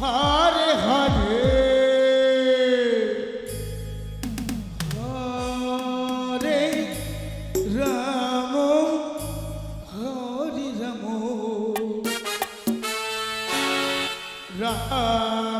হারে হারে। হরে রাম হরি রাম। রাম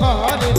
হরে